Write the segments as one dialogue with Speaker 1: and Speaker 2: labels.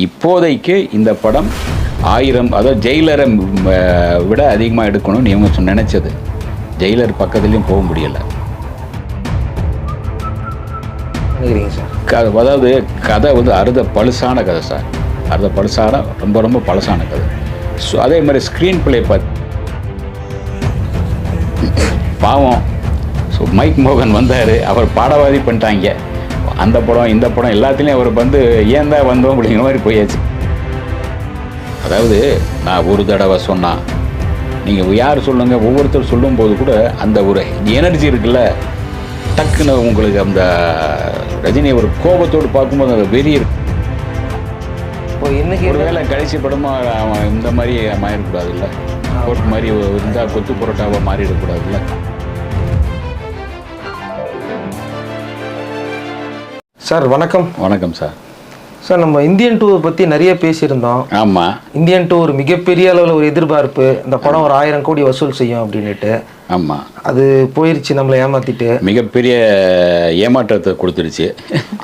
Speaker 1: இப்போதைக்கு இந்த படம் ஆயிரம் அதாவது ஜெயிலரை விட அதிகமாக எடுக்கணும்னு இவங்க நினைச்சது. ஜெயிலர் பக்கத்துலேயும் போக முடியலை.
Speaker 2: சார்?
Speaker 1: அதாவது கதை வந்து அறுத பழுசான கதை சார். அறுத பழுசான ரொம்ப ரொம்ப பழசான கதை. ஸோ அதே மாதிரி ஸ்க்ரீன் பிளே பார்த்து பாவம். ஸோ மைக் மோகன் வந்தார். அவர் பாடவாதி பண்ணிட்டாங்க. அந்த படம் இந்த படம் எல்லாத்துலேயும் அவர் வந்து ஏன் தான் வந்தோம் அப்படிங்கிற மாதிரி போயாச்சு. அதாவது நான் ஒரு தடவை சொன்னா நீங்கள் யார் சொல்லுங்க ஒவ்வொருத்தர் சொல்லும்போது கூட அந்த ஒரு எனர்ஜி இருக்குல்ல டக்குன்னு உங்களுக்கு அந்த ரஜினி ஒரு கோபத்தோடு பார்க்கும்போது அந்த வெறி இருக்கு.
Speaker 2: இன்னைக்கு
Speaker 1: ஒருவேளை கடைசி படமா அவன் இந்த மாதிரி மாறிடக்கூடாதுல்ல? கோட் மாதிரி இருந்தால் கொத்து புரோட்டாவாக மாறிடக்கூடாதுல்ல?
Speaker 2: சார் வணக்கம்.
Speaker 1: வணக்கம் சார்.
Speaker 2: சார் நம்ம இந்தியன் டூ பற்றி நிறைய பேசியிருந்தோம்.
Speaker 1: ஆமாம்
Speaker 2: இந்தியன் டூ ஒரு மிகப்பெரிய அளவில் ஒரு எதிர்பார்ப்பு. இந்த படம் ஒரு ஆயிரம் கோடி வசூல் செய்யும் அப்படின்னுட்டு.
Speaker 1: ஆமாம்
Speaker 2: அது போயிருச்சு நம்மளை ஏமாத்திட்டு.
Speaker 1: மிகப்பெரிய ஏமாற்றத்தை கொடுத்துருச்சு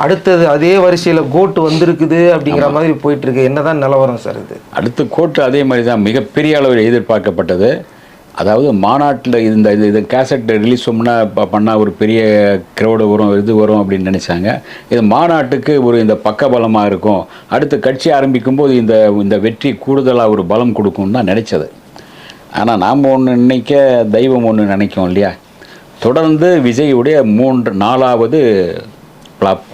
Speaker 2: அடுத்தது அதே வரிசையில் கோட்டு வந்திருக்குது அப்படிங்கிற மாதிரி போயிட்டு இருக்கு. என்னதான் நிலவரம் சார் இது?
Speaker 1: அடுத்த கோட்டு அதே மாதிரி தான் மிகப்பெரிய அளவில் எதிர்பார்க்கப்பட்டது. அதாவது மாநாட்டில் இந்த இது இது கேசட் ரிலீஸ் பண்ணால் பண்ணால் ஒரு பெரிய க்ரௌடு வரும் இது வரும் அப்படின்னு நினச்சாங்க. இது மாநாட்டுக்கு ஒரு இந்த பக்கபலமாக இருக்கும். அடுத்து கட்சி ஆரம்பிக்கும் போது இந்த இந்த வெற்றி கூடுதலாக ஒரு பலம் கொடுக்கும்னு தான் நினச்சது. ஆனால் நாம் ஒன்று நினைக்க தெய்வம் ஒன்று நினைக்கும் இல்லையா? தொடர்ந்து விஜயுடைய மூன்று நாலாவது ஃப்ளாப்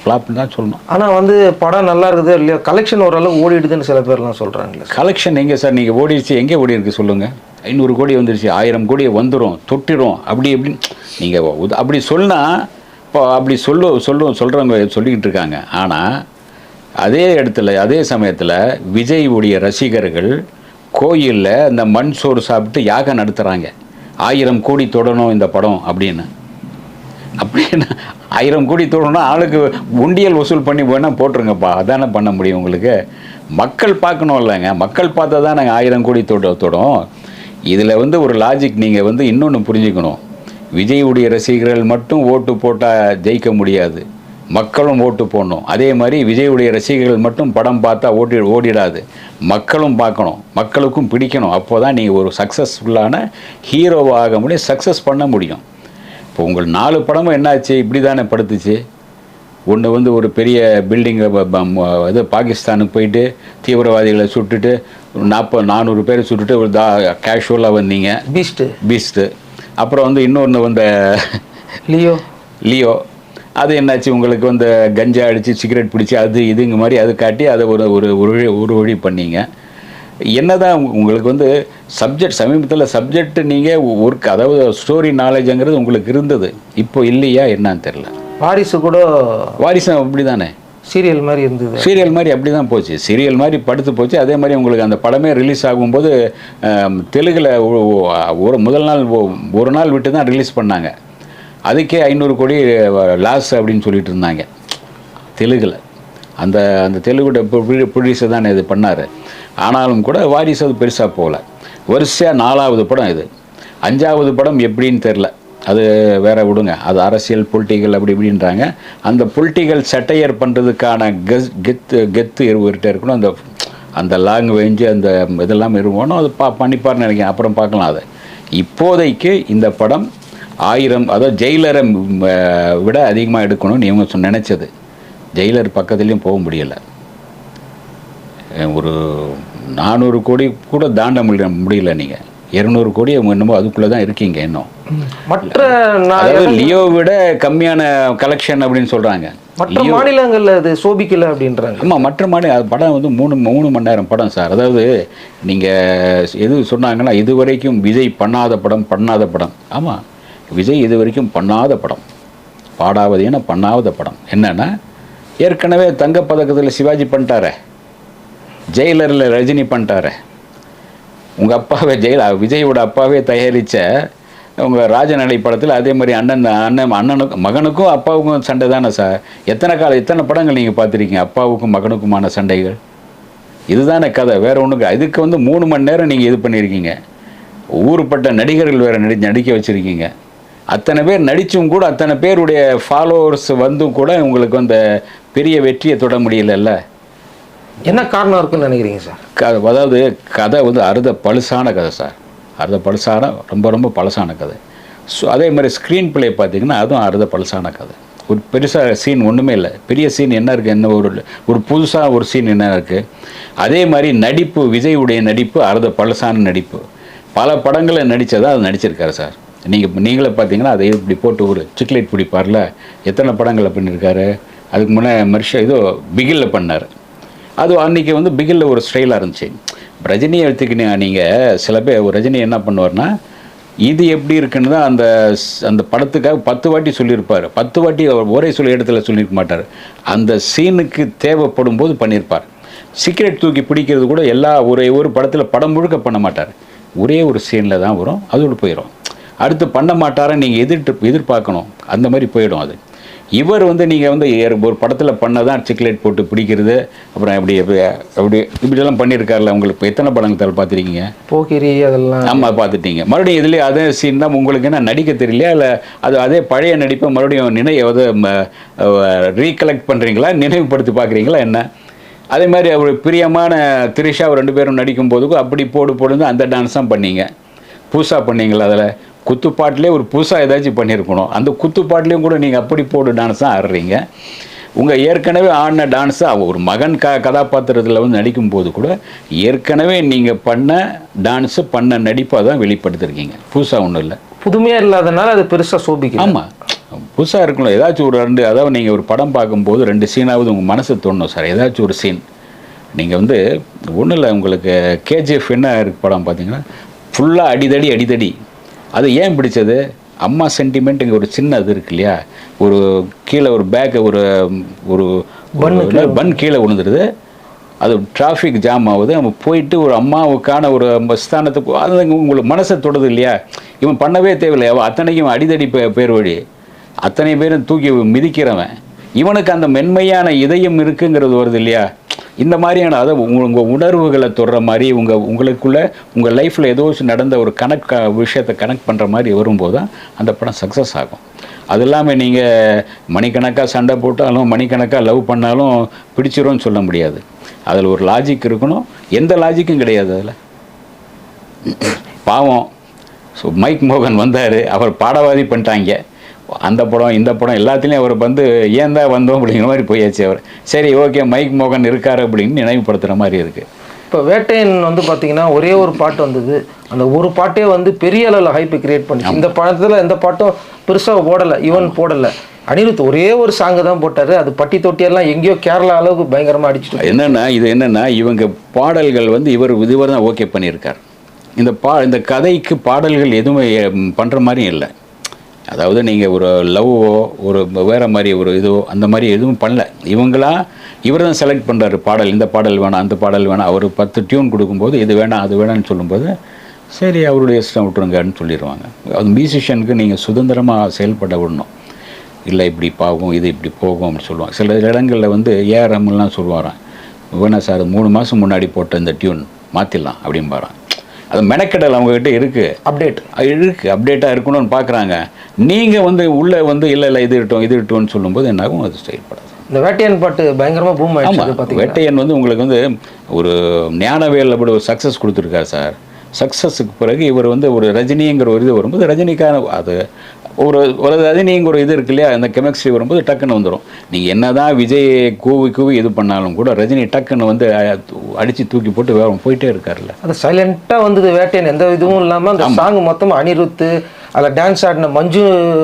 Speaker 1: ஃப்ளாப்னு தான் சொல்லணும்.
Speaker 2: ஆனால் வந்து படம் நல்லா இருக்குது இல்லையோ? கலெக்ஷன் ஓரளவு ஓடிடுதுன்னு சில பேர்லாம் சொல்கிறாங்களே
Speaker 1: கலெக்ஷன் எங்கே சார்? நீங்கள் ஓடிடுச்சு எங்கே ஓடி இருக்கு சொல்லுங்கள் ஐநூறு கோடி வந்துருச்சு ஆயிரம் கோடி வந்துடும் தொட்டிடும் அப்படி எப்படின்னு நீங்கள் அப்படி சொன்னால் இப்போ அப்படி சொல்லு சொல்லு சொல்கிறவங்க சொல்லிக்கிட்டு இருக்காங்க. ஆனால் அதே இடத்துல அதே சமயத்தில் விஜய் உடைய ரசிகர்கள் கோயிலில் இந்த மண் சோறு சாப்பிட்டு யாகம் நடத்துகிறாங்க ஆயிரம் கோடி தொடணும் இந்த படம் அப்படின்னு. அப்படின்னு ஆயிரம் கோடி தொடணும்னா ஆளுக்கு உண்டியல் வசூல் பண்ணி வேணால் போட்டுருங்கப்பா. அதானே பண்ண முடியும் உங்களுக்கு? மக்கள் பார்க்கணும் இல்லைங்க. மக்கள் பார்த்தா தான் நாங்கள் ஆயிரம் கோடி தொட தொடும். இதில் வந்து ஒரு லாஜிக் நீங்கள் வந்து இன்னொன்று புரிஞ்சுக்கணும். விஜயுடைய ரசிகர்கள் மட்டும் ஓட்டு போட்டால் ஜெயிக்க முடியாது. மக்களும் ஓட்டு போடணும். அதே மாதிரி விஜயுடைய ரசிகர்கள் மட்டும் படம் பார்த்தா ஓட்டி ஓடிடாது. மக்களும் பார்க்கணும். மக்களுக்கும் பிடிக்கணும். அப்போ தான் நீங்கள் ஒரு சக்ஸஸ்ஃபுல்லான ஹீரோவாக முடியும் சக்ஸஸ் பண்ண முடியும். இப்போ உங்கள் நாலு படமும் என்னாச்சு? இப்படி தானே படுத்துச்சு. ஒன்று வந்து ஒரு பெரிய பில்டிங்கை இது பாகிஸ்தானுக்கு போயிட்டு தீவிரவாதிகளை சுட்டுட்டு நாற்பது நானூறு பேரை சுட்டுட்டு ஒரு தா கேஷுவலாக வந்தீங்க.
Speaker 2: பீஸ்ட்டு
Speaker 1: பீஸ்ட்டு அப்புறம் வந்து இன்னொன்று வந்த
Speaker 2: லியோ.
Speaker 1: லியோ. அது என்னாச்சு? உங்களுக்கு வந்து கஞ்சா அடித்து சிகரெட் பிடிச்சி அது இதுங்க மாதிரி அது காட்டி அதை ஒரு ஒரு ஒரு வழி பண்ணீங்க. என்னதான் உங்க- உங்களுக்கு வந்து சப்ஜெக்ட் சமீபத்தில் சப்ஜெக்ட் நீங்கள் ஒர்க் அதாவது ஸ்டோரி நாலேஜுங்கிறது உங்களுக்கு இருந்தது. இப்போ இல்லையா? என்னன்னு தெரில
Speaker 2: வாரிசு கூட
Speaker 1: வாரிசு அப்படி தானே
Speaker 2: சீரியல் மாதிரி இருந்தது.
Speaker 1: சீரியல் மாதிரி அப்படி தான் போச்சு. சீரியல் மாதிரி படுத்து போச்சு. அதே மாதிரி உங்களுக்கு அந்த படமே ரிலீஸ் ஆகும்போது தெலுங்குல ஒரு முதல் நாள் ஒரு நாள் விட்டு தான் ரிலீஸ் பண்ணாங்க. அதுக்கே ஐநூறு கோடி லாஸ் அப்படின்னு சொல்லிட்டு இருந்தாங்க. தெலுங்குல. அந்த அந்த தெலுங்குட ப்ரொடியூசர் தான் இது பண்ணார். ஆனாலும் கூட வாரிசு அது பெருசாக போகல. வரிசையாக நாலாவது படம் இது. அஞ்சாவது படம் எப்படின்னு தெரில அது வேற விடுங்க. அது அரசியல் பொலிட்டிக்கல் அப்படி இப்படின்றாங்க. அந்த பொலிட்டிக்கல் சட்டையர் பண்ணுறதுக்கான கெஸ் கெத்து கெத்து இவர்கிட்ட இருக்கணும். அந்த அந்த லாங்குவேஜ் அந்த இதெல்லாம் இருக்கணும். அது பா பண்ணிப்பார்னு நினைக்கிறேன். அப்புறம் பார்க்கலாம் அதை. இப்போதைக்கு இந்த படம் ஆயிரம் அதாவது ஜெயிலரை விட அதிகமாக எடுக்கணும்னு இவங்க சொ- நினச்சது. ஜெயிலர் பக்கத்துலேயும் போக முடியலை. ஒரு நானூறு கோடி கூட தாண்ட முடியல முடியல நீங்கள் இரநூறு கோடி அவங்க என்னமோ அதுக்குள்ளே தான் இருக்கீங்க இன்னும்.
Speaker 2: மற்ற
Speaker 1: அதாவது லியோ விட கம்மியான கலெக்ஷன் அப்படின்னு சொல்கிறாங்க
Speaker 2: மற்ற மாநிலங்கள்ல அது சோபிக்கல அப்படின்றாங்க.
Speaker 1: ஆமாம் மற்ற மாநில படம் வந்து மூணு மூணு மணி நேரம் படம் சார். அதாவது நீங்கள் எது சொன்னாங்கன்னா இது வரைக்கும் விஜய் பண்ணாத படம் பண்ணாத படம். ஆமாம் விஜய் இது வரைக்கும் பண்ணாத படம். பாடாவதேன பண்ணாத படம். என்னன்னா ஏற்கனவே தங்கப்பதக்கத்தில் சிவாஜி பண்ணிட்டாரே. ஜெயிலரில் ரஜினி பண்ணிட்டாரே. உங்கள் அப்பாவே ஜெயலா? விஜயோட அப்பாவே தயாரித்த உங்கள் ராஜநடை படத்தில் அதே மாதிரி அண்ணன் அண்ணன் அண்ணனுக்கும் மகனுக்கும் அப்பாவுக்கும் சண்டை தானே சார்? எத்தனை கால எத்தனை படங்கள் நீங்கள் பார்த்துருக்கீங்க? அப்பாவுக்கும் மகனுக்குமான சண்டைகள்? இதுதானே கதை வேறு ஒன்றுக்கு இதுக்கு வந்து மூணு மணி நேரம் நீங்கள் இது பண்ணியிருக்கீங்க ஊருப்பட்ட நடிகர்கள் வேறு நடி நடிக்க வச்சுருக்கீங்க. அத்தனை பேர் நடித்தும் கூட அத்தனை பேருடைய ஃபாலோவர்ஸ் வந்தும் கூட உங்களுக்கு அந்த பெரிய வெற்றியை தொட முடியலல்ல?
Speaker 2: என்ன காரணம் இருக்குன்னு நினைக்கிறீங்க சார்?
Speaker 1: க அதாவது கதை வந்து அறுத பழுசான கதை சார். அறுத பழுசான ரொம்ப ரொம்ப பழசான கதை. ஸோ அதே மாதிரி ஸ்க்ரீன் பிளே பார்த்தீங்கன்னா அதுவும் அறுத பழுசான கதை. ஒரு பெருசாக சீன் ஒன்றுமே இல்லை. பெரிய சீன் என்ன இருக்குது என்ன ஒரு ஒரு புதுசாக ஒரு சீன் என்ன இருக்குது அதே மாதிரி நடிப்பு விஜயுடைய நடிப்பு அறுத பழசான நடிப்பு. பல படங்களில் நடித்ததாக அது நடிச்சிருக்காரு சார். நீங்கள் நீங்களே பார்த்தீங்கன்னா அதை இப்படி போட்டு ஒரு சிக்லைட் பிடிப்பார்ல. எத்தனை படங்களில் பண்ணியிருக்காரு அதுக்கு முன்னே மனுஷன் இதோ பிகில்ல பண்ணார். அது அன்றைக்கி வந்து பிகில்ல ஒரு ஸ்டைலாக இருந்துச்சு. ரஜினியை எடுத்துக்கினீங்க நீங்கள் சில பேர் ரஜினி என்ன பண்ணுவார்னா இது எப்படி இருக்குன்னு தான் அந்த அந்த படத்துக்காக பத்து வாட்டி சொல்லியிருப்பார். பத்து வாட்டி அவர் ஒரே சொல்லி இடத்துல சொல்லியிருக்க மாட்டார். அந்த சீனுக்கு தேவைப்படும் போது பண்ணியிருப்பார். சிகரெட் தூக்கி பிடிக்கிறது கூட எல்லா ஒரே ஒரு படத்தில் படம் முழுக்க பண்ண மாட்டார். ஒரே ஒரு சீனில் தான் வரும் அதோடு போயிடும் அடுத்து பண்ண மாட்டாரன்னு நீங்கள் எதிர்த்து எதிர்பார்க்கணும். அந்த மாதிரி போயிடும் அது. இவர் வந்து நீங்கள் வந்து ஒரு படத்தில் பண்ணதான் சிக்லேட் போட்டு பிடிக்கிறது அப்புறம் எப்படி எப்படி அப்படி இப்படியெல்லாம் பண்ணியிருக்காருல்ல உங்களுக்கு. இப்போ எத்தனை படங்கள் பார்த்துருக்கீங்க?
Speaker 2: போக்கிரி அதெல்லாம்.
Speaker 1: ஆமாம் பார்த்துட்டீங்க. மறுபடியும் இதுலேயே அதே சீன் தான் உங்களுக்கு என்ன நடிக்க தெரியலையா? இல்லை அது அதே பழைய நடிப்பை மறுபடியும் நினைவு ரீகலெக்ட் பண்ணுறீங்களா நினைவுபடுத்தி பார்க்குறீங்களா என்ன? அதே மாதிரி அவர் பிரியமான திரிஷா ரெண்டு பேரும் நடிக்கும் போதுக்கும் அப்படி போடு போடுந்து அந்த டான்ஸ் தான் பண்ணீங்க. புதுசாக பண்ணீங்களா அதில்? குத்துப்பாட்டிலே ஒரு புதுசாக ஏதாச்சும் பண்ணியிருக்கணும். அந்த குத்துப்பாட்டிலையும் கூட நீங்கள் அப்படி போடு டான்ஸ் தான் ஆடுறீங்க. உங்கள் ஏற்கனவே ஆடின டான்ஸை ஒரு மகன் க கதாபாத்திரத்தில் வந்து நடிக்கும்போது கூட ஏற்கனவே நீங்கள் பண்ண டான்ஸு பண்ண நடிப்பை தான் வெளிப்படுத்திருக்கீங்க. புதுசாக ஒன்றும் இல்லை.
Speaker 2: புதுமையா இல்லாதனால அது பெருசா சோபிக்கல.
Speaker 1: ஆமாம் புதுசாக இருக்கணும். ஏதாச்சும் ஒரு ரெண்டு அதாவது நீங்கள் ஒரு படம் பார்க்கும்போது ரெண்டு சீனாவது உங்கள் மனசு தோணும். சார் ஏதாச்சும் ஒரு சீன் நீங்கள் வந்து ஒன்றும் இல்லை உங்களுக்கு கேஜிஎஃப் என்ன இருக்கு படம் பார்த்தீங்கன்னா ஃபுல்லாக அடிதடி அடிதடி. அது ஏன் பிடிச்சது? அம்மா சென்டிமெண்ட் இங்கே ஒரு சின்ன இது இருக்கு இல்லையா? ஒரு கீழே ஒரு பேக்கை ஒரு ஒரு ஒரு பன் கீழே விழுந்துருது. அது டிராஃபிக் ஜாம் ஆகுது. நம்ம போயிட்டு ஒரு அம்மாவுக்கான ஒரு ஸ்தானத்துக்கு அது உங்களுக்கு மனசை தொடுது இல்லையா? இவன் பண்ணவே தேவையில்லை. அவன் அத்தனைக்கும் அடிதடி பேர் வழி அத்தனை பேரும் தூக்கி மிதிக்கிறவன். இவனுக்கு அந்த மென்மையான இதயம் இருக்குங்கிறது வருது இல்லையா? இந்த மாதிரியான அதை உங்கள் உணர்வுகளை தொடுற மாதிரி உங்கள் உங்களுக்குள்ள உங்கள் லைஃப்பில் ஏதோ நடந்த ஒரு கனெக்ட் விஷயத்தை கனெக்ட் பண்ணுற மாதிரி வரும்போது தான் அந்த படம் சக்ஸஸ் ஆகும். அது இல்லாமல் நீங்கள் மணிக்கணக்காக சண்டை போட்டாலும் மணிக்கணக்காக லவ் பண்ணாலும் பிடிச்சிரும்னு சொல்ல முடியாது. அதில் ஒரு லாஜிக் இருக்கணும். எந்த லாஜிக்கும் கிடையாது அதில். பாவம். ஸோ மைக் மோகன் வந்தார். அவர் பாடவாதி பண்ணிட்டாங்க. அந்த படம் இந்த படம் எல்லாத்துலேயும் அவர் வந்து ஏன் தான் வந்தோம்? அப்படிங்கிற மாதிரி போயாச்சு அவர். சரி ஓகே மைக் மோகன் இருக்கார் அப்படின்னு நினைவுபடுத்துகிற மாதிரி இருக்குது
Speaker 2: இப்போ வேட்டையன் வந்து பார்த்தீங்கன்னா ஒரே ஒரு பாட்டு வந்தது. அந்த ஒரு பாட்டே வந்து பெரிய அளவில் ஹைப் கிரியேட் பண்ணுச்சு. இந்த படத்தில் எந்த பாட்டும் பெருசாக ஓடலை ஈவன் போடலை. அனிருத் ஒரே ஒரு சாங்கு தான் போட்டார். அது பட்டி தொட்டியெல்லாம் எங்கேயோ கேரளா அளவுக்கு பயங்கரமாக அடிச்சுட்டு
Speaker 1: என்னென்னா இது என்னென்னா இவங்க பாடல்கள் வந்து இவர் இவர் தான் ஓகே பண்ணியிருக்கார். இந்த பா இந்த கதைக்கு பாடல்கள் எதுவுமே பண்ணுற மாதிரியும் இல்லை. அதாவது நீங்கள் ஒரு லவ்வோ ஒரு வேறு மாதிரி ஒரு இதோ அந்த மாதிரி எதுவும் பண்ணல. இவங்களா இவர் தான் செலக்ட் பண்ணுறாரு பாடல் இந்த பாடல் வேணாம் அந்த பாடல் வேணாம். அவர் பத்து டியூன் கொடுக்கும்போது இது வேணாம் அது வேணாம்னு சொல்லும்போது சரி அவருடைய இஷ்டம் விட்டுருங்கன்னு சொல்லிடுவாங்க அது மியூசிஷியனுக்கு நீங்கள் சுதந்திரமாக செயல்பட விடணும். இல்லை இப்படி பாகும் இது இப்படி போகும் அப்படின்னு சொல்லுவாங்க. சில இடங்களில் வந்து ஏஆர்எம்லாம் சொல்லுவாராம். வேணா சார் மூணு மாதம் முன்னாடி போட்ட இந்த டியூன் மாற்றிடலாம் அப்படிம்பாரான் அது மெனக்கெடல் அவங்கக்கிட்ட இருக்குது
Speaker 2: அப்டேட்
Speaker 1: இருக்குது அப்டேட்டாக இருக்கணும்னு பார்க்குறாங்க நீங்கள் வந்து உள்ளே வந்து இல்லை இல்லை இது இருக்கட்டும் இது இருக்கட்டும்னு சொல்லும்போது என்னாகும் அது செயல்படாது.
Speaker 2: இந்த வேட்டையன் பாட்டு பயங்கரமாக பூம் பார்த்தீங்கன்னா
Speaker 1: வேட்டையன் வந்து உங்களுக்கு வந்து ஒரு ஞானவேல் அப்படி ஒரு சக்ஸஸ் கொடுத்துருக்காரு சார் சக்ஸஸுக்கு பிறகு இவர் வந்து ஒரு ரஜினிங்கிற ஒரு இது வரும்போது ரஜினிக்கான அது ஒரு ஒரு ரஜினிங்கிற ஒரு இது இருக்கு இல்லையா? அந்த கெமிஸ்ட்ரி வரும்போது டக்குன்னு வந்துடும் நீங்கள் என்னதான் விஜய் கூவி கூவி இது பண்ணாலும் கூட ரஜினி டக்குன்னு வந்து அடித்து தூக்கி போட்டு வேற போயிட்டே இருக்காருல்ல.
Speaker 2: அது சைலண்ட்டாக வந்தது வேட்டையன் எந்த இதுவும் இல்லாமல் அந்த சாங் மொத்தமாக அனிருத்து அதில் டான்ஸ் ஆடின மஞ்சு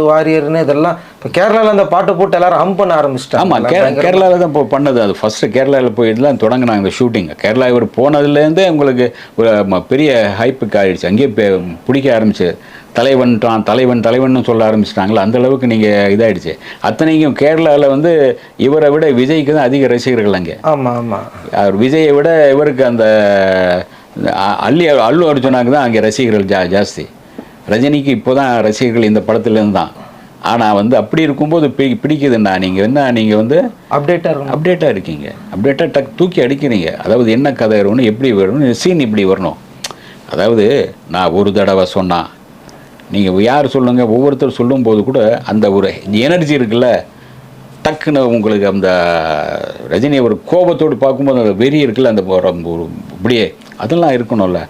Speaker 2: வாரியர்னு இதெல்லாம் இப்போ கேரளாவில் அந்த பாட்டை போட்டு எல்லாரும் ஹம் பண்ண ஆரம்பிச்சிட்டாங்க.
Speaker 1: ஆமாம் கே கேரளாவில் தான் இப்போ பண்ணது அது. ஃபஸ்ட்டு கேரளாவில் போயிட்டுலாம் தொடங்கினாங்க இந்த ஷூட்டிங் கேரளா இவர் போனதுலேருந்தே உங்களுக்கு ஒரு பெரிய ஹைப்புக்கு ஆயிடுச்சு. அங்கேயே பிடிக்க ஆரம்பிச்சு. தலைவன்ட்டான் தலைவன் தலைவன் சொல்ல ஆரம்பிச்சிட்டாங்களா அந்த அளவுக்கு நீங்கள் இதாயிடுச்சு. அத்தனைக்கும் கேரளாவில் வந்து இவரை விட விஜய்க்கு தான் அதிக ரசிகர்கள் அங்கே.
Speaker 2: ஆமாம் ஆமாம்
Speaker 1: அவர் விஜயை விட இவருக்கு அந்த அல்லி அல்லு அர்ஜுனாக்கு தான் அங்கே ரசிகர்கள் ஜா ஜாஸ்தி. ரஜினிக்கு இப்போ தான் ரசிகர்கள் இந்த படத்துலேருந்து தான். ஆனால் வந்து அப்படி இருக்கும்போது பி பிடிக்குதுண்ணா நீங்கள் என்ன நீங்கள் வந்து
Speaker 2: அப்டேட்டாக
Speaker 1: அப்டேட்டாக இருக்கீங்க. அப்டேட்டாக டக் தூக்கி அடிக்கிறீங்க. அதாவது என்ன கதை வரணும் எப்படி வரணும் சீன் இப்படி வரணும். அதாவது நான் ஒரு தடவை சொன்னா நீங்கள் யார் சொல்லுங்க ஒவ்வொருத்தர் சொல்லும்போது கூட அந்த ஒரு எனர்ஜி இருக்குல்ல டக்குன்னு உங்களுக்கு அந்த ரஜினி ஒரு கோபத்தோடு பார்க்கும்போது அந்த வெறி இருக்குல்ல அந்த ஒரு இப்படியே அதெல்லாம் இருக்கணும்ல.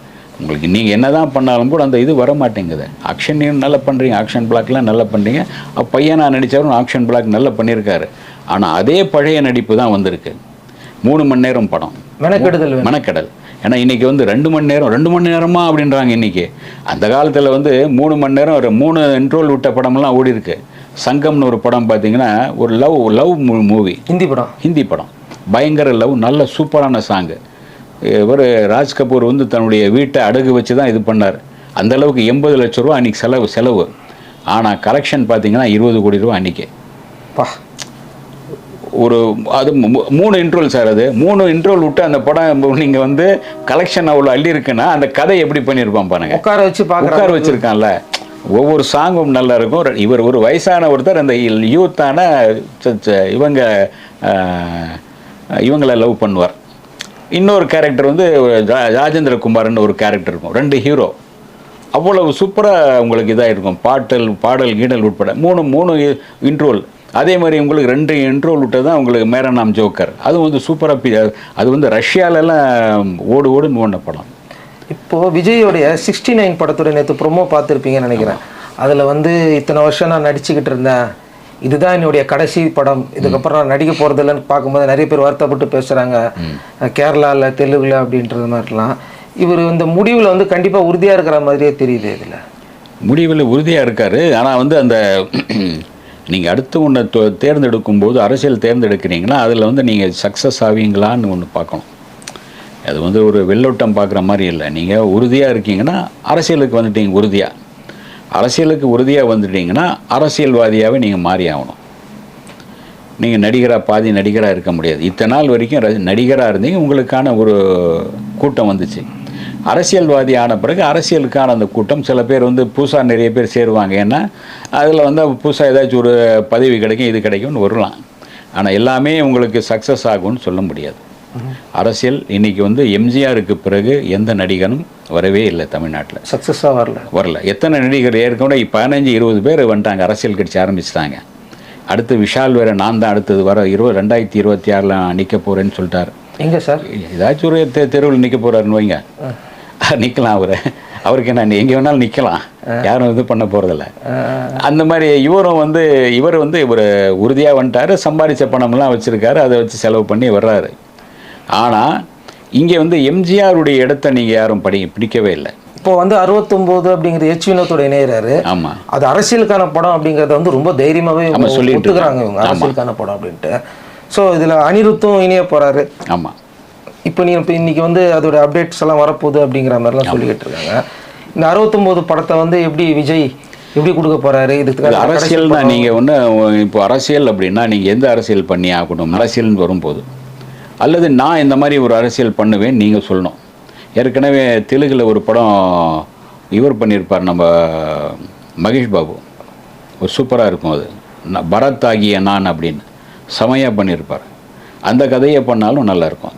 Speaker 1: உங்களுக்கு நீங்கள் என்ன தான் பண்ணாலும் கூட அந்த இது வர மாட்டேங்குது ஆக்ஷனையும் நல்லா பண்ணுறீங்க ஆக்ஷன் பிளாக்லாம் நல்லா பண்ணுறீங்க பையனா நடித்தவரும் ஆக்ஷன் பிளாக் நல்லா பண்ணியிருக்காரு. ஆனால் அதே பழைய நடிப்பு தான் வந்திருக்கு. மூணு மணி நேரம் படம்.
Speaker 2: மெனக்கெடுதல்
Speaker 1: மனக்கடல். ஏன்னா இன்னைக்கு வந்து ரெண்டு மணி நேரம் ரெண்டு மணி நேரமா அப்படின்றாங்க இன்னைக்கு. அந்த காலத்தில் வந்து மூணு மணி நேரம் ஒரு மூணு இன்ட்ரோல் விட்ட படமெல்லாம் ஓடி இருக்கு. சங்கம்னு ஒரு படம் பார்த்தீங்கன்னா ஒரு லவ் லவ் மூவி.
Speaker 2: ஹிந்தி படம்.
Speaker 1: ஹிந்தி படம். பயங்கர லவ் நல்ல சூப்பரான சாங்கு இவர் ராஜ் கபூர் வந்து தன்னுடைய வீட்டை அடகு வச்சு தான் இது பண்ணார். அந்த அளவுக்கு எண்பது லட்ச ரூபா அன்றைக்கி செலவு செலவு. ஆனால் கலெக்ஷன் பார்த்தீங்கன்னா இருபது கோடி ரூபா அன்றைக்கி
Speaker 2: பா.
Speaker 1: ஒரு அது மூணு இன்ட்ரோல் சார் அது. மூணு இன்ட்ரோல் விட்டு அந்த படம் நீங்கள் வந்து கலெக்ஷன் அவ்வளோ அள்ளி இருக்குன்னா அந்த கதை எப்படி பண்ணியிருப்பான் பாருங்க.
Speaker 2: உட்கார வச்சு
Speaker 1: உட்கார வச்சிருக்கான்ல. ஒவ்வொரு சாங்கும் நல்லா இருக்கும். இவர் ஒரு வயசான ஒருத்தர் அந்த யூத்தான இவங்க இவங்கள லவ் பண்ணுவார். இன்னொரு கேரக்டர் வந்து ராஜேந்திர குமார்னு ஒரு கேரக்டர் இருக்கும். ரெண்டு ஹீரோ அவ்வளவு சூப்பராக உங்களுக்கு இதாக இருக்கும் பாட்டல் பாடல் கீடல் உட்பட. மூணு மூணு இன்ட்ரோல் அதே மாதிரி உங்களுக்கு ரெண்டு இன்ட்ரோல் விட்டது தான் உங்களுக்கு மேரநாம் ஜோக்கர். அது வந்து சூப்பராக அது வந்து ரஷ்யாலெல்லாம் ஓடு ஓடுன்னு ஓடின படம்
Speaker 2: இப்போ விஜயோடைய சிக்ஸ்டி நைன் படத்தோட நேற்று ப்ரொமோ பார்த்துருப்பீங்கன்னு நினைக்கிறேன். அதில் வந்து இத்தனை வருஷம் நான் நடிச்சுக்கிட்டு இருந்தேன். இதுதான் என்னுடைய கடைசி படம். இதுக்கப்புறம் நான் நடிக்க போகிறது இல்லைன்னு பார்க்கும்போது நிறைய பேர் வருத்தப்பட்டு பேசுகிறாங்க கேரளாவில் தெலுங்குல அப்படின்றது மாதிரிலாம். இவர் இந்த முடிவில் வந்து கண்டிப்பாக உறுதியாக இருக்கிற மாதிரியே தெரியுது இதில்.
Speaker 1: முடிவில் உறுதியாக இருக்கார். ஆனால் வந்து அந்த நீங்கள் அடுத்து ஒன்று தேர்ந்தெடுக்கும் போது அரசியல் தேர்ந்தெடுக்கிறீங்கன்னா அதில் வந்து நீங்கள் சக்ஸஸ் ஆவீங்களான்னு ஒன்று பார்க்கணும். அது வந்து ஒரு வெள்ளோட்டம் பார்க்குற மாதிரி இல்லை. நீங்கள் உறுதியாக இருக்கீங்கன்னா அரசியலுக்கு வந்துட்டீங்க உறுதியாக அரசியலுக்கு உறுதியாக வந்துட்டீங்கன்னா அரசியல்வாதியாகவே நீங்கள் மாறி ஆகணும். நீங்கள் நடிகராக பாதி நடிகராக இருக்க முடியாது. இத்தனை நாள் வரைக்கும் ர- நடிகராக இருந்தீங்க உங்களுக்கான ஒரு கூட்டம் வந்துச்சு. அரசியல்வாதி ஆன பிறகு அரசியலுக்கான அந்த கூட்டம். சில பேர் வந்து புதுசாக நிறைய பேர் சேருவாங்க. ஏன்னா அதில் வந்து புதுசாக ஏதாச்சும் ஒரு பதவி கிடைக்கும் இது கிடைக்கும்னு வரலாம். ஆனால் எல்லாமே உங்களுக்கு சக்ஸஸ் ஆகும்னு சொல்ல முடியாது. அரசியல் இன்னைக்கு வந்து எம்ஜிஆருக்கு பிறகு எந்த நடிகனும் வரவே இல்லை தமிழ்நாட்டில்.
Speaker 2: சக்ஸஸாக வரல.
Speaker 1: வரல. எத்தனை நடிகர் ஏற்கனவே பதினஞ்சு இருபது பேர் வந்துட்டாங்க. அரசியல் கட்சி ஆரம்பிச்சிட்டாங்க. அடுத்து விஷால் வேற நான் தான் அடுத்தது வர இருபது ரெண்டாயிரத்தி இருபத்தி ஆறில் நிற்க போகிறேன்னு சொல்லிட்டார்.
Speaker 2: எங்கே சார்?
Speaker 1: ஏதாச்சும் ஒரு தெருவில் நிற்க போகிறாருன்னு வைங்க. நிற்கலாம் அவர். அவருக்கு என்ன எங்கே வேணாலும் நிற்கலாம் யாரும் இது பண்ண போகிறதில்ல அந்த மாதிரி இவரும் வந்து இவர் வந்து இவர் உறுதியாக வந்துட்டாரு. சம்பாதிச்ச பணம்லாம் வச்சுருக்காரு. அதை வச்சு செலவு பண்ணி வர்றாரு. ஆனால் இங்கே வந்து எம்ஜிஆருடைய இடத்த நீங்கள் யாரும் படி பிடிக்கவே இல்லை.
Speaker 2: இப்போ வந்து அறுபத்தொம்போது அப்படிங்கிற எச் வினோத்தோட இணையிறாரு.
Speaker 1: ஆமாம்
Speaker 2: அது அரசியலுக்கான படம் அப்படிங்கறத வந்து ரொம்ப தைரியமாவே
Speaker 1: ஆமா, சொல்லிட்டு
Speaker 2: ஒத்துக்கிறாங்க இவங்க. அரசியலுக்கான படம் அப்படின்ட்டு. ஸோ இதுல அனிருத்தும் இணைய போறாரு.
Speaker 1: ஆமாம்
Speaker 2: இப்போ நீங்க இப்போ இன்னைக்கு வந்து அதோட அப்டேட்ஸ் எல்லாம் வரப்போகுது அப்படிங்கிற மாதிரிலாம் சொல்லிக்கிட்டு இருக்காங்க இந்த அறுபத்தொம்போது படத்தை வந்து எப்படி விஜய் எப்படி கொடுக்க போறாரு? இதுக்கு
Speaker 1: இது அரசியல் தான். நீங்கள் ஒன்று இப்போ அரசியல் அப்படின்னா நீங்கள் எந்த அரசியல் பண்ணி ஆகணும்? அரசியல்னு வரும்போது. அல்லது நான் இந்த மாதிரி ஒரு அரசியல் பண்ணுவேன் நீங்கள் சொல்லணும். ஏற்கனவே தெலுங்கில் ஒரு படம் இவர் பண்ணியிருப்பார் நம்ம மகேஷ் பாபு. ஒரு சூப்பராக இருக்கும் அது. பரத் ஆகிய நான் அப்படின்னு. செமையாக பண்ணியிருப்பார். அந்த கதையை பண்ணாலும் நல்லா இருக்கும்.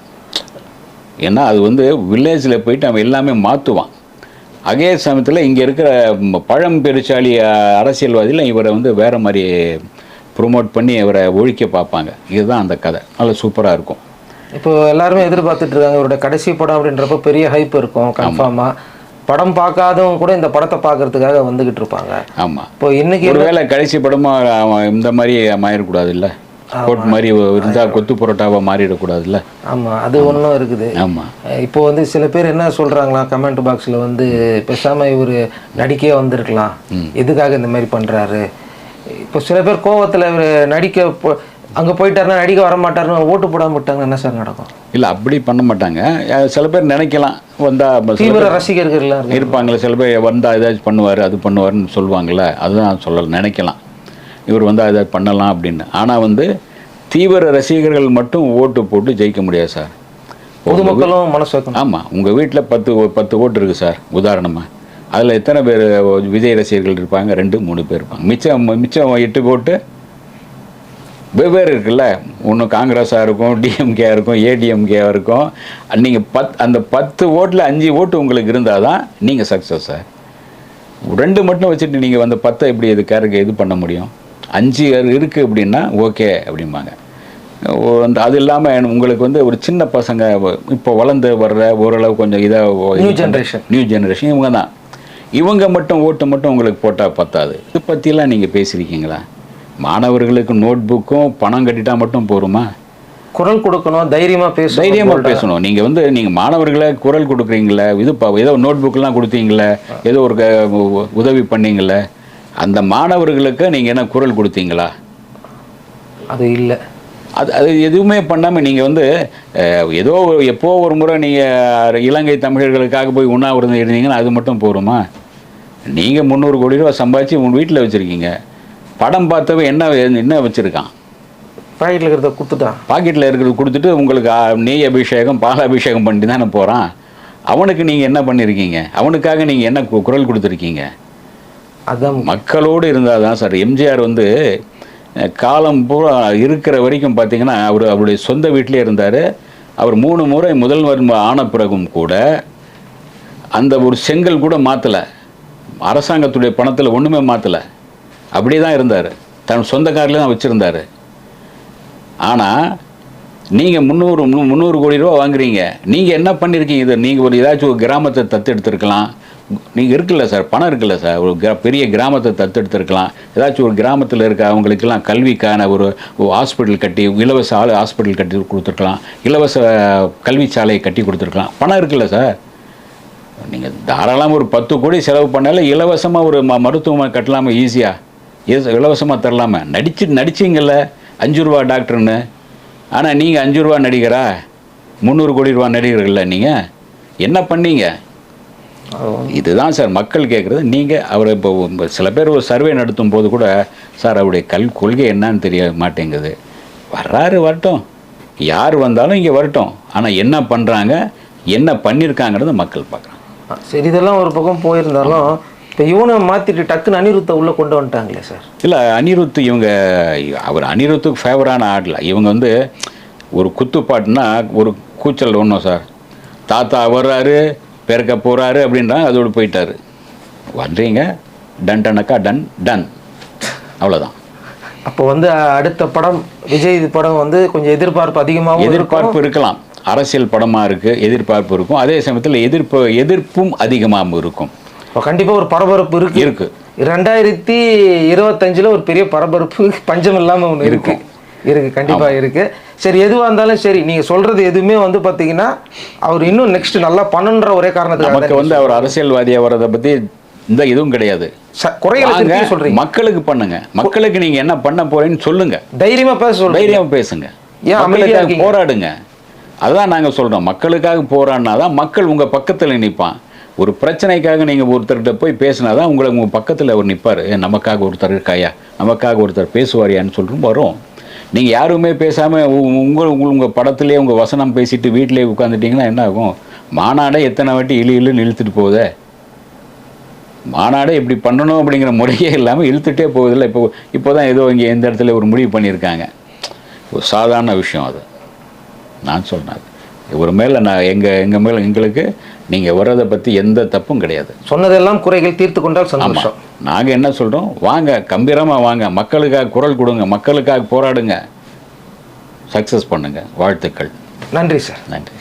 Speaker 1: ஏன்னா அது வந்து வில்லேஜில் போயிட்டு அவன் எல்லாமே மாற்றுவான் அதே சமயத்தில் இங்கே இருக்கிற பழம் பெருச்சாளி அரசியல்வாதியில் இவரை வந்து வேற மாதிரி ப்ரொமோட் பண்ணி இவரை ஒழிக்க பார்ப்பாங்க. இதுதான் அந்த கதை. நல்லா சூப்பராக இருக்கும்.
Speaker 2: இப்போ எல்லாருமே எதிர்பார்த்துட்டு இருக்காங்க இவரோட கடைசி படம் அப்படின்றப்ப பெரிய ஹைப் இருக்கும் கன்ஃபார்மா படம் பார்க்காதவங்க கூட இந்த படத்தை பார்க்கறதுக்காக வந்துகிட்டு இருப்பாங்க.
Speaker 1: ஆமாம்
Speaker 2: இப்போ இன்னைக்கு
Speaker 1: ஒருவேளை கடைசி படமாக இந்த மாதிரி மாறிடக்கூடாது இல்லை கோட் மாதிரி இருந்தால் கொத்து புரோட்டாவாக மாறிடக்கூடாதுல்ல?
Speaker 2: ஆமா அது ஒன்றும் இருக்குது.
Speaker 1: ஆமாம்
Speaker 2: இப்போ வந்து சில பேர் என்ன சொல்றாங்களா கமெண்ட் பாக்ஸ்ல வந்து பேசாம இவர் நடிக்கே வந்திருக்கலாம். எதுக்காக இந்த மாதிரி பண்றாரு? இப்போ சில பேர் கோவத்துல இவர் நடிக்க அங்க போயிட்டாருன்னா நடிக்க வர மாட்டாருன்னு ஓட்டு போடாம விட்டாங்கன்னா என்ன சார் நடக்கும்?
Speaker 1: இல்லை அப்படி பண்ண மாட்டாங்க. சில பேர் நினைக்கலாம் வந்தால்
Speaker 2: தீவிர ரசிகர்கள்லாம் இருக்கு.
Speaker 1: இருப்பாங்களே சில பேர் வந்தால் ஏதாச்சும் பண்ணுவார் அது பண்ணுவாருன்னு சொல்லுவாங்கள்ல அதுதான் சொல்ல நினைக்கலாம். இவர் வந்தால் ஏதாவது பண்ணலாம் அப்படின்னு. ஆனால் வந்து தீவிர ரசிகர்கள் மட்டும் ஓட்டு போட்டு ஜெயிக்க முடியாது சார்.
Speaker 2: பொதுமக்களும் மனசு
Speaker 1: ஆமாம் உங்கள் வீட்டில் பத்து பத்து ஓட்டு இருக்குது சார் உதாரணமாக அதில் எத்தனை பேர் விஜய் ரசிகர்கள் இருப்பாங்க? ரெண்டு மூணு பேர் இருப்பாங்க. மிச்சம் மிச்சம் எட்டு ஓட்டு வெவ்வேறு இருக்குல்ல. ஒன்று காங்கிரஸாக இருக்கும் டிஎம்கே இருக்கும் ஏடிஎம்கேவாக இருக்கும். நீங்கள் பத் அந்த பத்து ஓட்டில் அஞ்சு ஓட்டு உங்களுக்கு இருந்தால் தான் நீங்கள் சக்ஸஸ் சார். ரெண்டு மட்டும் வச்சுட்டு நீங்கள் அந்த பத்தை எப்படி இது கேரக்கு இது பண்ண முடியும்? அஞ்சு இருக்குது அப்படின்னா ஓகே அப்படிம்பாங்க. அந்த அது இல்லாமல் உங்களுக்கு வந்து ஒரு சின்ன பசங்க இப்போ வளர்ந்து வர்ற ஓரளவு கொஞ்சம் இதாக
Speaker 2: New generation.
Speaker 1: நியூ ஜெனரேஷன் இவங்க தான். இவங்க மட்டும் ஓட்டு மட்டும் உங்களுக்கு போட்டால் பத்தாது. இது பற்றிலாம் நீங்கள் பேசியிருக்கீங்களா? மாணவர்களுக்கு நோட் புக்கும் பணம் கட்டிட்டா மட்டும் போருமா?
Speaker 2: குரல் கொடுக்கணும் தைரியமா பேசணும்
Speaker 1: தைரியமாக பேசணும். நீங்கள் வந்து நீங்கள் மாணவர்களை குரல் கொடுக்குறீங்களே இது ஏதோ நோட் புக்கெலாம் கொடுத்தீங்களே ஏதோ ஒரு உதவி பண்ணீங்களே அந்த மாணவர்களுக்கு நீங்கள் என்ன குரல் கொடுத்தீங்களா?
Speaker 2: அது இல்லை.
Speaker 1: அது அது எதுவுமே பண்ணாமல் நீங்கள் வந்து ஏதோ எப்போ ஒரு முறை நீங்கள் இலங்கை தமிழர்களுக்காக போய் உண்ணாவிரதம் இருந்தீங்கன்னா அது மட்டும் போருமா? நீங்கள் முந்நூறு கோடி ரூபா சம்பாதிச்சு உங்கள் வீட்டில் வச்சுருக்கீங்க. படம் பார்த்தவன் என்ன என்ன வச்சுருக்கான்?
Speaker 2: பாக்கெட்டில் இருக்கிறத குத்துட்டான்
Speaker 1: பாக்கெட்டில் இருக்கிறது கொடுத்துட்டு உங்களுக்கு நெய் அபிஷேகம் பால் அபிஷேகம் பண்ணி தானே போகிறான் அவனுக்கு நீங்கள் என்ன பண்ணியிருக்கீங்க அவனுக்காக நீங்கள் என்ன குரல் கொடுத்துருக்கீங்க?
Speaker 2: அதான்
Speaker 1: மக்களோடு இருந்தால் தான் சார். எம்ஜிஆர் வந்து காலம் பூரா இருக்கிற வரைக்கும் பார்த்தீங்கன்னா அவர் அவருடைய சொந்த வீட்டிலே இருந்தார். அவர் மூணு முறை முதல்வர் ஆன பிறகும் கூட அந்த ஒரு செங்கல் கூட மாற்றலை அரசாங்கத்துடைய பணத்தில் ஒன்றுமே மாற்றலை அப்படியே தான் இருந்தார். தன் சொந்த காரில் தான் வச்சுருந்தார். ஆனால் நீங்கள் முந்நூறு மு- முந்நூறு கோடி ரூபா வாங்குறீங்க. நீங்கள் என்ன பண்ணியிருக்கீங்க இது நீங்கள் ஒரு ஏதாச்சும் ஒரு கிராமத்தை தத்தெடுத்துருக்கலாம். நீங்கள் இருக்குல்ல சார் பணம் இருக்குல்ல சார். ஒரு கிரா- பெரிய கிராமத்தை தத்தெடுத்துருக்கலாம். ஏதாச்சும் ஒரு கிராமத்தில் இருக்க அவங்களுக்கெல்லாம் கல்விக்கான ஒரு ஹாஸ்பிட்டல் கட்டி இலவச ஆள் ஹாஸ்பிட்டல் கட்டி கொடுத்துருக்கலாம். இலவச கல்வி சாலையை கட்டி கொடுத்துருக்கலாம். பணம் இருக்குல்ல சார். நீங்கள் தாராளமாக ஒரு பத்து கோடி செலவு பண்ணால இலவசமாக ஒரு ம மருத்துவமனை கட்டலாமா? ஈஸியாக இலவசமாக தரலாமா? நடிச்சு நடிச்சிங்கல்ல. அஞ்சு ரூபா டாக்டர்னு. ஆனால் நீங்கள் அஞ்சு ரூபா நடிகரா? முந்நூறு கோடி ரூபா நடிகர்கள்ல நீங்கள் என்ன பண்ணீங்க? இதுதான் சார் மக்கள் கேட்குறது நீங்கள் அவர் இப்போ சில பேர் ஒரு சர்வே நடத்தும் போது கூட சார் அவருடைய கல் கொள்கை என்னன்னு தெரிய மாட்டேங்குது. வர்றாரு வரட்டும். யார் வந்தாலும் இங்கே வரட்டும். ஆனால் என்ன பண்ணுறாங்க என்ன பண்ணியிருக்காங்கிறத மக்கள் பார்க்குறாங்க.
Speaker 2: சரி இதெல்லாம் ஒரு பக்கம் போயிருந்தாலும் இப்போ இவனை மாத்திட்டு டக்குன்னு அனிருத்தை உள்ள கொண்டு வந்துட்டாங்களே சார்?
Speaker 1: இல்லை அனிருத் இவங்க அவர் அனிருத்துக்கு ஃபேவரான ஆடல இவங்க வந்து ஒரு குத்துப்பாட்டுனா ஒரு கூச்சல் ஒன்றும் சார். தாத்தா வர்றாரு பிறக்க போகிறாரு அப்படின்றாங்க அதோடு போயிட்டாரு. வர்றீங்க. டன் டனக்கா டன் டன் அவ்வளோதான்
Speaker 2: அப்போ வந்து அடுத்த படம் விஜய் படம் வந்து கொஞ்சம் எதிர்பார்ப்பு அதிகமாகவும்
Speaker 1: எதிர்பார்ப்பு இருக்கலாம். அரசியல் படமாக இருக்குது எதிர்பார்ப்பு இருக்கும். அதே சமயத்தில் எதிர்ப்பு எதிர்ப்பும் அதிகமாகவும் இருக்கும்.
Speaker 2: இப்போ கண்டிப்பாக ஒரு பரபரப்பு இருக்கு.
Speaker 1: இருக்கு.
Speaker 2: ரெண்டாயிரத்தி இருபத்தஞ்சில் ஒரு பெரிய பரபரப்பு பஞ்சம் இல்லாமல் ஒன்று இருக்கு. இருக்கு கண்டிப்பா இருக்கு. சரி எதுவாக இருந்தாலும் சரி நீங்க சொல்றது எதுவுமே வந்து பார்த்தீங்கன்னா அவர் இன்னும் நெக்ஸ்ட் நல்லா பண்ணணுன்ற ஒரே காரணத்துக்காக
Speaker 1: நமக்கு வந்து அவர் அரசியல்வாதியாக வர்றதை பற்றி இந்த இதுவும் கிடையாது.
Speaker 2: குறைகளை சொல்றீங்க.
Speaker 1: மக்களுக்கு பண்ணுங்க. மக்களுக்கு நீங்க என்ன பண்ண போறேன்னு சொல்லுங்க.
Speaker 2: தைரியமா பேச சொல்றீங்க.
Speaker 1: தைரியமா பேசுங்க. மக்களுக்காக? போராடுங்க. அதான் நாங்க சொல்றோம். மக்களுக்காக போராடினா தான் மக்கள் உங்க பக்கத்துல நிற்பான் ஒரு பிரச்சனைக்காக நீங்க ஒருத்தர்கிட்ட போய் பேசினாதான் உங்களை உங்க பக்கத்துல அவர் நிப்பாரு. ஏ, நமக்காக ஒருத்தர் இருக்காயா? நமக்காக ஒருத்தர் பேசுவாரியான்னு சொல்லிட்டு வரும். நீங்க யாருமே பேசாம உ- உங்க உங்க- உங்க படத்திலே உங்க வசனம் பேசிட்டு வீட்டிலே உட்காந்துட்டீங்கன்னா என்ன ஆகும்? மாநாடே எத்தனை வாட்டி இழு இழுன்னு இழுத்துட்டு போகுதே? மாநாடை இப்படி பண்ணணும் அப்படிங்கிற முறையே இல்லாமல் இழுத்துட்டே போகுதில்ல. இப்போ இப்போ தான் ஏதோ இங்கே எந்த இடத்துல ஒரு முடிவு பண்ணியிருக்காங்க. ஒரு சாதாரண விஷயம் அது. நான் சொன்னேன் இவர் மேலே நான் எங்கள் எங்கள் மேலே எங்களுக்கு நீங்கள் வர்றதை பற்றி எந்த தப்பும் கிடையாது.
Speaker 2: சொன்னதெல்லாம் குறைகள் தீர்த்து கொண்டால் சந்தோஷம்.
Speaker 1: நாங்கள் என்ன சொல்கிறோம் வாங்க கம்பீரமாக வாங்க. மக்களுக்காக குரல் கொடுங்க. மக்களுக்காக போராடுங்க. சக்ஸஸ் பண்ணுங்க. வாழ்த்துக்கள்.
Speaker 2: நன்றி சார்.
Speaker 1: நன்றி.